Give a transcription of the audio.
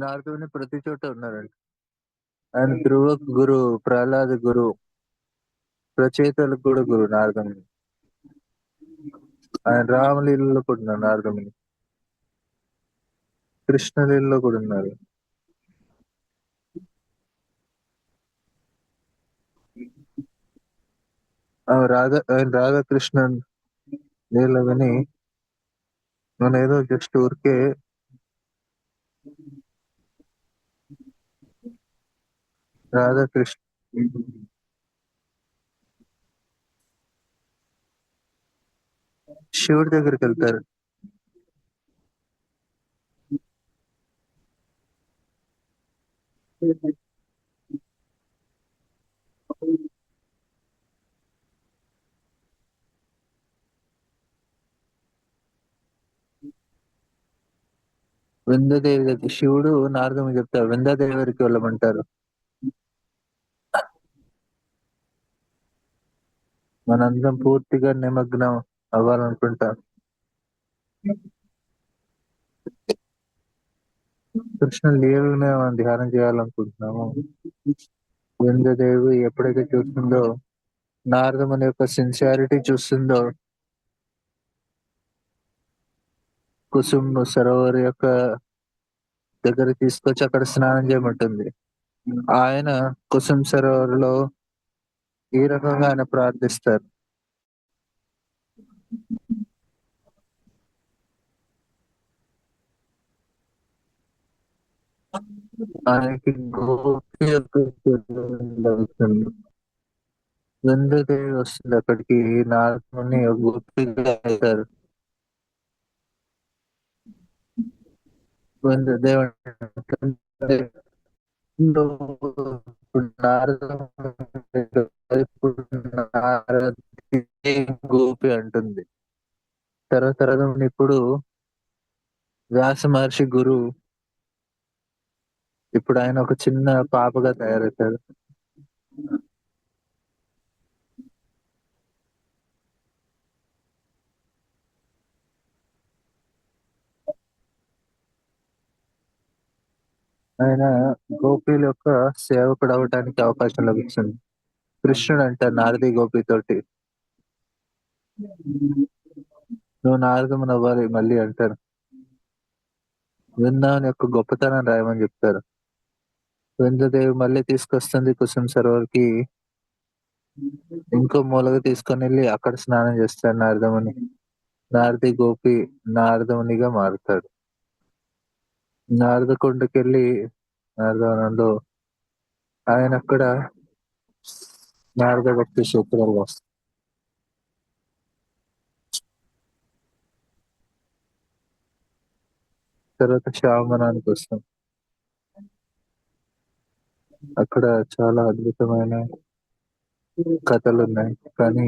నారదుని ప్రతి చోట ఉన్నారండి. ఆయన ధ్రువకు గురువు, ప్రహ్లాద గురువు, రచయితలకు కూడా గురువు నారదముని. ఆయన రామలీలలో కూడా ఉన్నారు నారదముని. కృష్ణలీలలో కూడా ఉన్నారు. రాధ ఆయన రాధాకృష్ణ లీల విని మన ఏదో జస్ట్ ఊరికే రాధాకృష్ణ. శివుడి దగ్గరికి వెళ్తారు. విందదేవి దగ్గర శివుడు నారదమ్మ చెప్తారు. విందాదేవి దగ్గరికి వెళ్ళమంటారు. మనందరం పూర్తిగా నిమగ్నం అవ్వాలనుకుంటాం. కృష్ణ లీలనే మనం ధ్యానం చేయాలనుకుంటున్నాము. విందదేవి ఎప్పుడైతే చూస్తుందో నారదముని యొక్క సిన్సియారిటీ చూస్తుందో కుసుమ్ సరోవర్ యొక్క దగ్గర తీసుకొచ్చి అక్కడ స్నానం చేయమంటుంది. ఆయన కుసుమ్ సరోవర్లో ఈ రకంగా ఆయన ప్రార్థిస్తారు? ఆయనకి గోపి యొక్క వస్తుంది అక్కడికి? నారదుని గోపిగా అవుతారు గోపి అంటుంది. తర్వాత ఇప్పుడు వ్యాస మహర్షి గురువు ఇప్పుడు ఆయన ఒక చిన్న పాపగా తయారవుతాడు. ఆయన గోపీల యొక్క సేవకుడు అవడానికి అవకాశం లభిస్తుంది. కృష్ణుడు అంటారు నారది గోపి తోటి. నువ్వు నారదమును అవ్వాలి మళ్ళీ అంటారు. వృందావన్ యొక్క గొప్పతనం రాయమని చెప్తారు. వృందదేవి మళ్ళీ తీసుకొస్తుంది కుసుమ సరోవర్కి ఇంకో మూలగా తీసుకొని వెళ్ళి అక్కడ స్నానం చేస్తాడు నారదముని నారది గోపి నారదమునిగా మారుతాడు. నారద కొండకెళ్ళి నారదవనంలో ఆయన అక్కడ నారద భక్తి సూత్రాలు వస్తాయి తర్వాత శ్యామనానికి వస్తాం అక్కడ చాలా అద్భుతమైన కథలు ఉన్నాయి కానీ